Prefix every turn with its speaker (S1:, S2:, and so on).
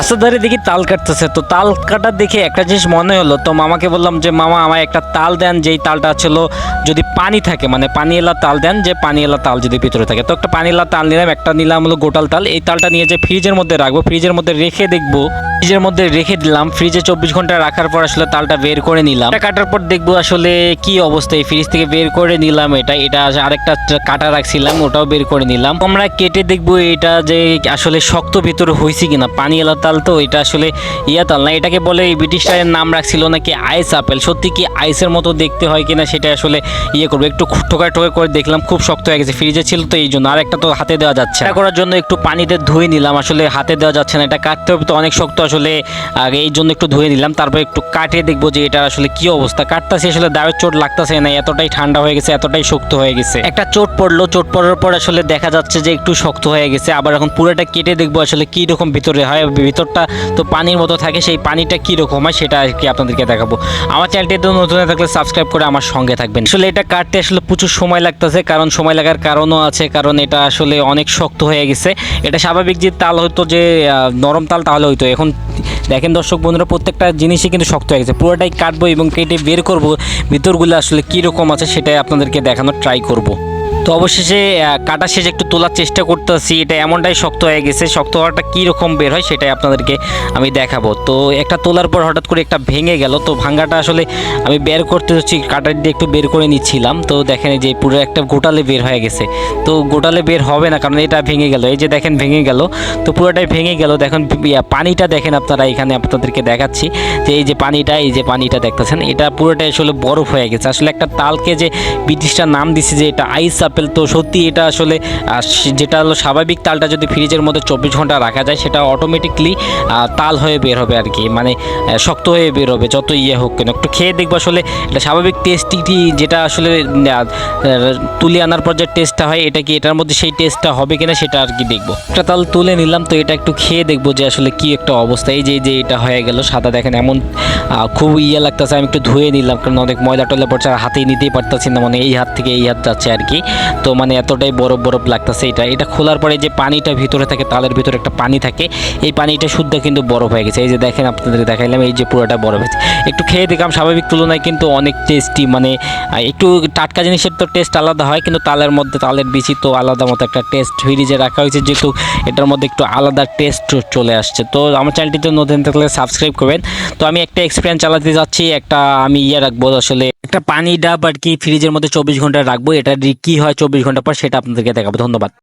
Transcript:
S1: রাস্তা ধারে দেখি তাল কাটতেছে। তো তাল কাটার দেখে একটা জিনিস মনে হলো, তো মামাকে বললাম যে, মামা, আমায় একটা তাল দেন, যেই তালটা ছিল যদি পানি থাকে মানে পানি এলা তাল দেন, যে পানি এলা তাল যদি ভিতরে থাকে। তো একটা পানি এলা তাল নিলাম, একটা নিলাম হলো গোটাল তাল। এই তালটা নিয়ে যে ফ্রিজের মধ্যে রাখব ফ্রিজের মধ্যে রেখে দেখব ফ্রিজের মধ্যে রেখে দিলাম। ফ্রিজে চব্বিশ ঘণ্টা রাখার পর আসলে তালটা বের করে নিলাম। কাটার পর দেখব আসলে কি অবস্থা। এই ফ্রিজ থেকে বের করে নিলাম এটা। এটা আরেকটা কাটা রাখছিলাম, ওটাও বের করে নিলাম। আমরা কেটে দেখব এটা যে আসলে শক্ত ভিতরে হয়েছে কিনা। পানি এলা তাল তো, এটা আসলে ইয়া তাল না। এটাকে বলে এই ব্রিটিশটারের নাম রাখছিল নাকি আইস আপেল। সত্যি কি আইসের মতো দেখতে হয় কিনা সেটা আসলে ইয়ে করব। একটু ঠোকায় ঠোকায় করে দেখলাম, খুব শক্ত হয়ে গেছে। ফ্রিজে ছিল তো এই জন্য। আর একটা তো হাতে দেওয়া যাচ্ছে করার জন্য একটু পানিতে ধুয়ে নিলাম। আসলে হাতে দেওয়া যাচ্ছে না। এটা কাটতে হবে তো অনেক শক্ত আসলে, আগে এই জন্য একটু ধুয়ে নিলাম, তারপর একটু কাটে দেখব যে এটা আসলে কি অবস্থা। কাটতেছে আসলে দাঁড়ের চোট লাগতেছে না, এতটাই ঠান্ডা হয়ে গেছে, এতটাই শক্ত হয়ে গেছে। একটা চোট পড়ল, চোট পড়ার পর আসলে দেখা যাচ্ছে যে একটু শক্ত হয়ে গেছে, আবার এখন পুরোটা কেটে দেখব আসলে কি রকম ভিতরে হয়। ভিতরটা তো পানির মতো থাকে, সেই পানিটা কি রকম হয় সেটা আর কি আপনাদেরকে দেখাবো। আমার চ্যানেলটি নতুন থাকলে সাবস্ক্রাইব করে আমার সঙ্গে থাকবেন। আসলে এটা কাটতে আসলে প্রচুর সময় লাগতেছে, কারণ সময় লাগার কারণও আছে, কারণ এটা আসলে অনেক শক্ত হয়ে গেছে। এটা স্বাভাবিক যে তাল হতো যে নরম তাল তাহলে হইতো এখন দেখেন দর্শক বন্ধুরা, প্রত্যেকটা জিনিসই কিন্তু শক্ত হয়ে গেছে। পুরোটাই কাটবো এবং কেটে বের করব। ভিতরগুলো আসলে কীরকম আছে সেটাই আপনাদেরকে দেখানোর ট্রাই করব। তো অবশেষে কাটা শেষে একটু তোলার চেষ্টা করতেছি। এটা এমনটাই শক্ত হয়ে গেছে। শক্ত হওয়াটা কী রকম বের হয় সেটাই আপনাদেরকে আমি দেখাবো। তো একটা তোলার পর হঠাৎ করে একটা ভেঙে গেল। তো ভাঙ্গাটা আসলে আমি বের করতে হচ্ছে, কাটার দিয়ে একটু বের করে নিচ্ছিলাম। তো দেখেন যে পুরো একটা গোটালে বের হয়ে গেছে। তো গোটালে বের হবে না, কারণ এটা ভেঙে গেল। এই যে দেখেন ভেঙে গেল। তো পুরোটাই ভেঙে গেল। দেখেন পানিটা দেখেন আপনারা এখানে আপনাদেরকে দেখাচ্ছি। যে এই যে পানিটা, এই যে পানিটা দেখতেছেন, এটা পুরোটাই আসলে বরফ হয়ে গেছে। আসলে একটা তালকে যে ব্রিটিশটা নাম দিছে যে এটা আইস আপেল তো সত্যি এটা আসলে যেটা হলো স্বাভাবিক তালটা যদি ফ্রিজের মধ্যে চব্বিশ ঘণ্টা রাখা যায়, সেটা অটোমেটিকলি তাল হয়ে বের হবে আর কি মানে শক্ত হয়ে বের হবে, যত ইয়ে হোক কেন। একটু খেয়ে দেখব আসলে এটা স্বাভাবিক টেস্টটি যেটা আসলে তুলে আনার পর যে টেস্টটা হয়, এটা কি এটার মধ্যে সেই টেস্টটা হবে কিনা সেটা আর কি দেখব। একটা তাল তুলে নিলাম, তো এটা একটু খেয়ে দেখব যে আসলে কি একটা অবস্থা। এই যে যে এটা হয়ে গেল, সাদা দেখেন এমন খুব ইয়ে লাগতেছে, আমি একটু ধুয়ে নিলাম, কারণ অনেক ময়লা টয়লা পড়ছে, আর হাতেই নিতেই পারতেছি না মানে এই হাত থেকে এই হাত যাচ্ছে আর কি। তো মানে এতটাই বরফ বরফ লাগতেছে এটা। এটা খোলার পরে যে পানিটা ভিতরে থাকে, তালের ভিতরে একটা পানি থাকে, এই পানিটা শুদ্ধ কিন্তু বরফ হয়ে গেছে। এই যে দেখেন আপনাদের দেখাইলাম, এই যে পুরোটা বরফ হয়েছে। একটু খেয়ে দেখলাম, স্বাভাবিক তুলনায় কিন্তু অনেক টেস্টি মানে একটু টাটকা জিনিসের তো টেস্ট আলাদা হয়, কিন্তু তালের মধ্যে, তালের বিচি তো আলাদা মতো একটা টেস্ট ফ্রিজে রাখা হয়েছে, যেহেতু এটার মধ্যে একটু আলাদা টেস্ট চলে আসছে। তো আমার চ্যানেলটিতে নতুন থাকলে সাবস্ক্রাইব করবেন। তো আমি একটা এক্সপিরিয়েন্স চালাতে যাচ্ছি, একটা আমি ইয়ে রাখব আসলে, একটা পানি ডাব আর কি ফ্রিজের মধ্যে চব্বিশ ঘণ্টা রাখব, এটা কি হয় চব্বিশ ঘণ্টা পর সেটা আপনাদেরকে দেখাবো। ধন্যবাদ।